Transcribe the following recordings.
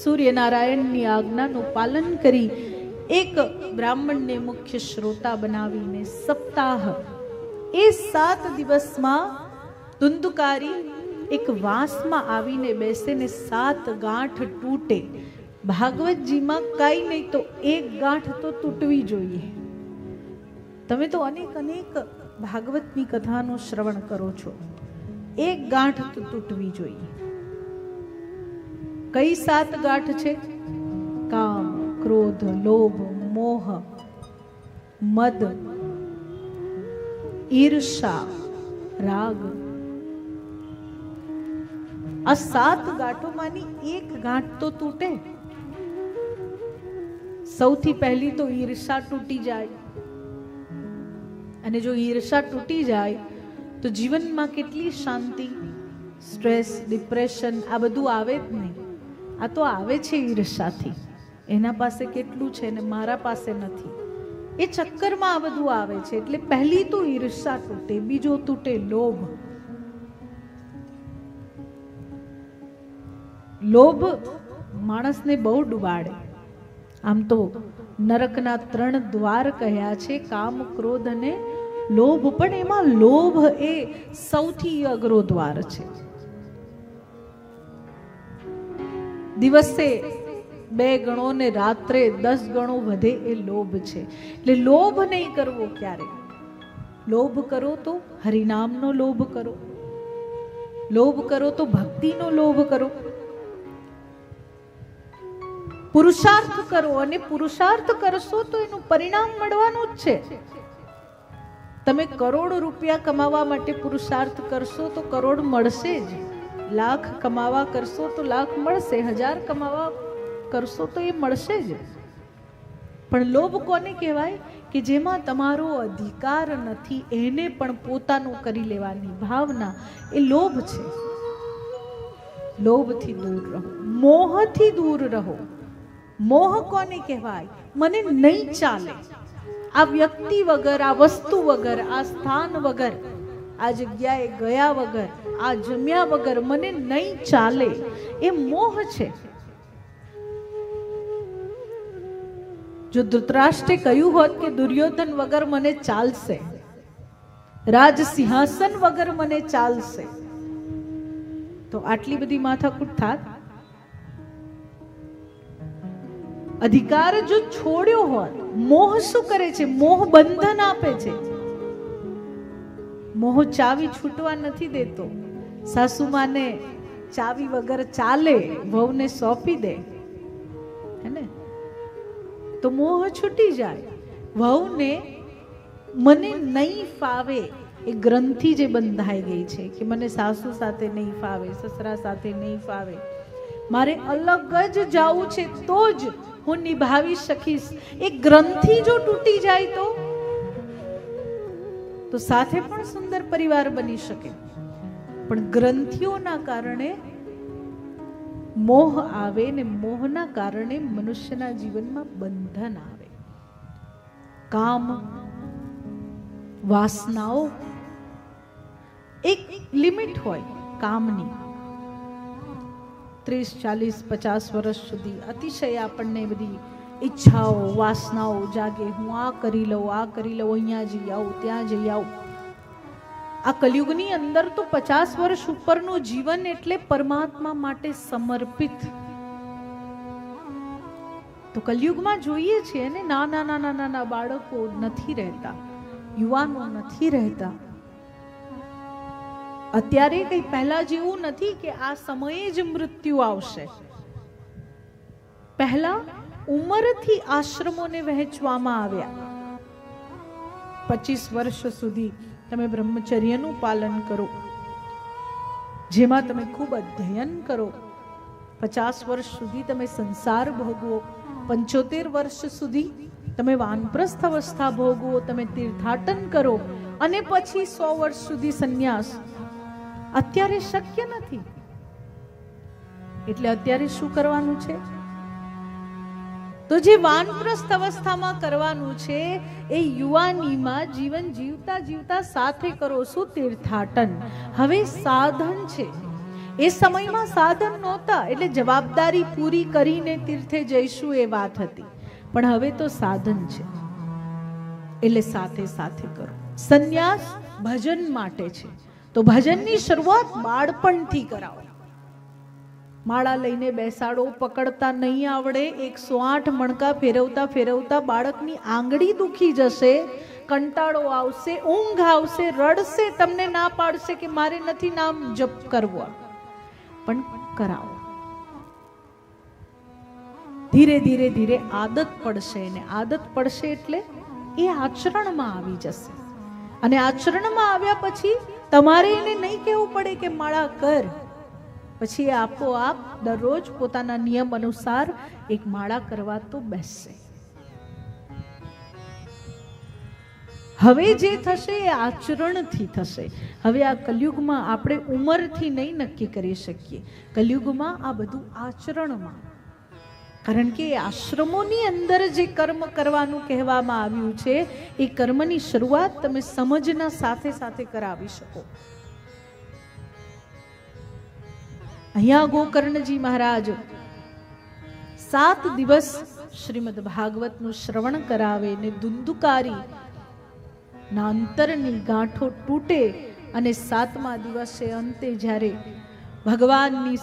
સૂર્યનારાયણની આજ્ઞાનું પાલન કરી એક બ્રાહ્મણને મુખ્ય શ્રોતા બનાવીને સપ્તાહ એ સાત દિવસમાં ધુંધુકારી એક વાંસમાં આવીને બેસે ને સાત ગાંઠ તૂટે. ભાગવતજીમાં કાંઈ નહીં તો એક ગાંઠ તો તૂટવી જોઈએ. તમે તો અનેક અનેક ભાગવતની કથાનું શ્રવણ કરો છો. એક ગાંઠ તો તૂટવી જોઈએ. કઈ સાત ગાંઠ છે? કામ, ક્રોધ, લોભ, મોહ, મદ, ઈર્ષા, રાગ. આ સાત ગાંઠોમાંની એક ગાંઠ તો તૂટે. સૌથી પહેલી તો ઈર્ષા તૂટી જાય. અને જો ઈર્ષા તૂટી જાય, તો જીવનમાં કેટલી શાંતિ, સ્ટ્રેસ, ડિપ્રેશન, આ બધું આવે જ નહીં. આ તો આવે છે ઈર્ષાથી. એના પાસે કેટલું છે ને મારા પાસે નથી. એ ચક્કરમાં આ બધું આવે છે, એટલે પહેલી તો ઈર્ષા તૂટે, બીજો તૂટે લોભ. લોભ માણસને બહુ ડુબાડે. આમ તો નરકના ત્રણ દ્વાર કહ્યા છે, કામ, ક્રોધ અને લોભ. પણ એમાં લોભ એ સૌથી અઘરો દ્વાર છે. દિવસે બે ગણો ને રાત્રે દસ ગણો વધે એ લોભ છે. એટલે લોભ નહીં કરવો ક્યારે? લોભ કરો તો હરિનામનો લોભ કરો. લોભ કરો તો ભક્તિનો લોભ કરો. પુરુષાર્થ કરો અને પુરુષાર્થ કરશો તો એનું પરિણામ મળવાનું જ છે. તમે કરોડ રૂપિયા કમાવા માટે પુરુષાર્થ કરશો તો કરોડ મળશે જ. લાખ કમાવા કરશો તો લાખ મળશે, હજાર કમાવા કરશો તો એ મળશે જ. પણ લોભ કોને કહેવાય? કે જેમાં તમારો અધિકાર નથી, એને પણ પોતાનું કરી લેવાની ભાવના, એ લોભ છે. લોભથી દૂર રહો, મોહથી દૂર રહો. મોહ કોને કહેવાય? મને નહીં ચાલે. આ વ્યક્તિ વગર, આ વસ્તુ વગર, આ સ્થાન વગર, આ જગ્યાએ ગયા વગર આ જમ્યા વગર મને નહીં ચાલે, એ મોહ છે. જો ધૃતરાષ્ટ્રે કહ્યું હોત કે દુર્યોધન વગર મને ચાલશે, રાજ સિંહાસન વગર મને ચાલશે, તો આટલી બધી માથાકૂટ થાત? અધિકાર જો છોડ્યો હોત, મોહ શું કરે છે? મોહ બંધન આપે છે. મોહ ચાવી છૂટવા નથી દેતો. સાસુમાને ચાવી વગર ચાલે, વહુને સોંપી દે. હે ને? તો મોહ છૂટી જાય. વહુને મને નહીં ફાવે એ ગ્રંથિ જે બંધાઈ ગઈ છે કે મને સાસુ સાથે નહીં ફાવે, સસરા સાથે નહીં ફાવે. મારે અલગ જ જવું છે તો જ હું નિભાવી શકીશ. એ ગ્રંથિ જો તૂટી જાય તો? તો સાથે પણ સુંદર પરિવાર બની શકે. પણ ગ્રંથિઓના કારણે મોહ આવે ને મોહના કારણે મનુષ્યના જીવનમાં બંધન આવે. કામ, વાસનાઓ એક લિમિટ હોય કામની. ત્રીસ, ચાલીસ, પચાસ વર્ષ સુધી અતિશય આપણને બધી ઈચ્છાઓ, વાસનાઓ જાગે. હું આ કરી લઉં, આ કરી લઉં, અહીંયા જઈ આવું, ત્યાં જઈ આવું. આ કલયુગની અંદર તો પચાસ વર્ષ ઉપરનું જીવન એટલે પરમાત્મા માટે સમર્પિત. તો કલયુગમાં જોઈએ છીએ ને નાના નાના નાના બાળકો નથી રહેતા, યુવાનો નથી રહેતા. અત્યારે કઈ પહેલા જેવું નથી કે આ સમયે જ મૃત્યુ આવશે. પહેલા ઉંમરથી આશ્રમોને વહેંચવામાં આવ્યા. પચીસ વર્ષ સુધી તમે બ્રહ્મચર્યનું પાલન કરો. જેમાં તમે ખૂબ અધ્યયન કરો. પચાસ વર્ષ સુધી તમે સંસાર ભોગવો. પંચોતેર વર્ષ સુધી તમે વાનપ્રસ્થ અવસ્થા ભોગવો. તમે તીર્થાટન કરો. અને પછી સો વર્ષ સુધી સંન્યાસ. અત્યારે શક્ય નથી. એટલે અત્યારે શું કરવાનું છે? તો જે વાનપ્રસ્થ અવસ્થામાં કરવાનું છે, એ યુવાનીમાં જીવન જીવતા જીવતા સાથે કરો શું તીર્થાટન. હવે સાધન છે. એ સમયમાં સાધન નહોતા, એટલે જવાબદારી પૂરી કરીને તીર્થે જઈશું એ વાત હતી. પણ હવે તો સાધન છે. એટલે સાથે સાથે કરો. સંન્યાસ ભજન માટે છે. તો ભજનની શરૂઆત બાળપણથી કરાવો. માળા લઈને બેસાડો, પકડતા નહીં આવડે. એકસો આઠ મણકા ફેરવતા ફેરવતા બાળકની આંગળી દુખી જશે. કંટાળો આવશે, ઊંઘ આવશે, રડશે, તમને ના પાડશે કે મારે નથી નામ જપ કરવો. પણ કરાવો. ધીરે ધીરે ધીરે આદત પડશે ને આદત પડશે એટલે એ આચરણમાં આવી જશે. અને આચરણમાં આવ્યા પછી તમારે એને નહીં કહેવું પડે કે, માળા કર. પછી આપોઆપ દરરોજ પોતાના નિયમ અનુસાર એક માળા કરવા તો બેસશે. હવે જે થશે એ આચરણથી થશે. હવે આ કલયુગમાં આપણે ઉંમરથી નહીં નક્કી કરી શકીએ. કલયુગમાં આ બધું આચરણમાં. કારણ કે આશ્રમોની અંદર જે કર્મ કરવાનું કહેવામાં આવ્યું છે, એ કર્મની શરૂઆત તમે સમજના સાથે સાથે કરાવી શકો. અહીંયા ગોકર્ણજી મહારાજ સાત દિવસ શ્રીમદ ભાગવતનું શ્રવણ કરાવે ને દુંદુકારી ના અંતરની ગાંઠો તૂટે અને સાતમા દિવસે અંતે જ્યારે ભગવાનની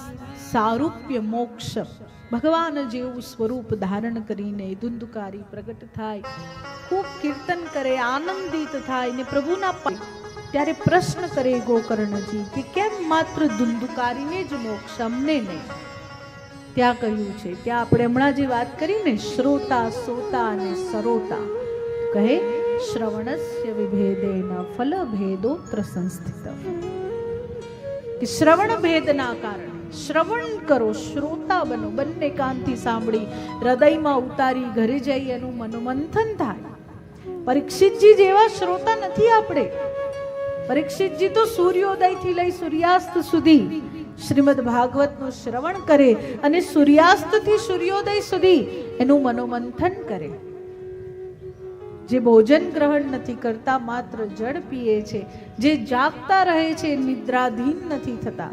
સારૂપ્ય મોક્ષ, ભગવાન જેવું સ્વરૂપ ધારણ કરીને દુંદુકારી પ્રગટ થાય, ખૂબ કીર્તન કરે, આનંદિત થાય ને પ્રભુના ત્યારે પ્રશ્ન કરે ગોકર્ણજી કે કેમ માત્ર ધુંધુકારીને જ મોક્ષ અમને નહીં? ત્યાં કહ્યું છે ત્યાં આપણે હમણાં જે વાત કરી ને, શ્રોતા, સોતા અને સરોતા, કહે, શ્રવણસ્ય વિભેદેન ફલ ભેદો પ્રસંસ્થિત કે શ્રવણ ભેદના કારણે શ્રવણ કરો, શ્રોતા બનો, બંને કાનથી સાંભળી, હૃદયમાં ઉતારી, ઘરે જઈ એનું મનોમંથન થાય. પરીક્ષિતજી જેવા શ્રોતા નથી આપણે. પરીક્ષિતજી તો સૂર્યોદયથી લઈ સૂર્યાસ્ત સુધી. શ્રીમદ ભાગવતનું શ્રવણ કરે અને સૂર્યાસ્તથી સૂર્યોદય સુધી એનું મનોમંથન કરે. જે ભોજન ગ્રહણ નથી કરતા, માત્ર જળ પીએ છે. જે જાગતા રહે છે, નિદ્રાધીન નથી થતા.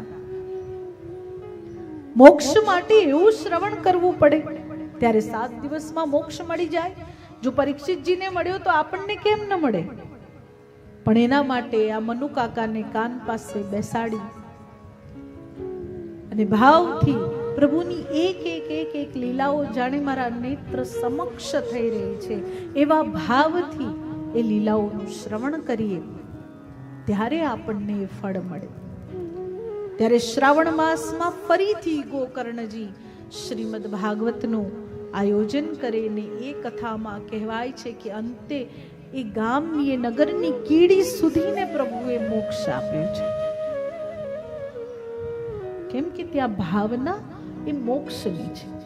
મોક્ષ માટે એવું શ્રવણ કરવું પડે. ત્યારે સાત દિવસમાં મોક્ષ મળી જાય. જો પરીક્ષિતજીને મળ્યો તો આપણને કેમ ન મળે? પણ એના માટે આ મનુકાકાને કાન પાસે બેસાડી. અને ભાવથી પ્રભુની એક એક એક એક લીલાઓ જાણે મારા નેત્ર સમક્ષ થઈ રહી છે. એવા ભાવથી એ લીલાઓનું શ્રવણ કરીએ. ત્યારે આપણને એ ફળ મળે. ત્યારે શ્રાવણ માસમાં ફરીથી ગોકર્ણજી શ્રીમદ ભાગવતનું આયોજન કરીને એ કથામાં કહેવાય છે કે અંતે એ ગામની, એ નગરની કીડી સુધીને પ્રભુએ મોક્ષ આપ્યો છે. કેમ કે ત્યાં ભાવના એ મોક્ષની છે.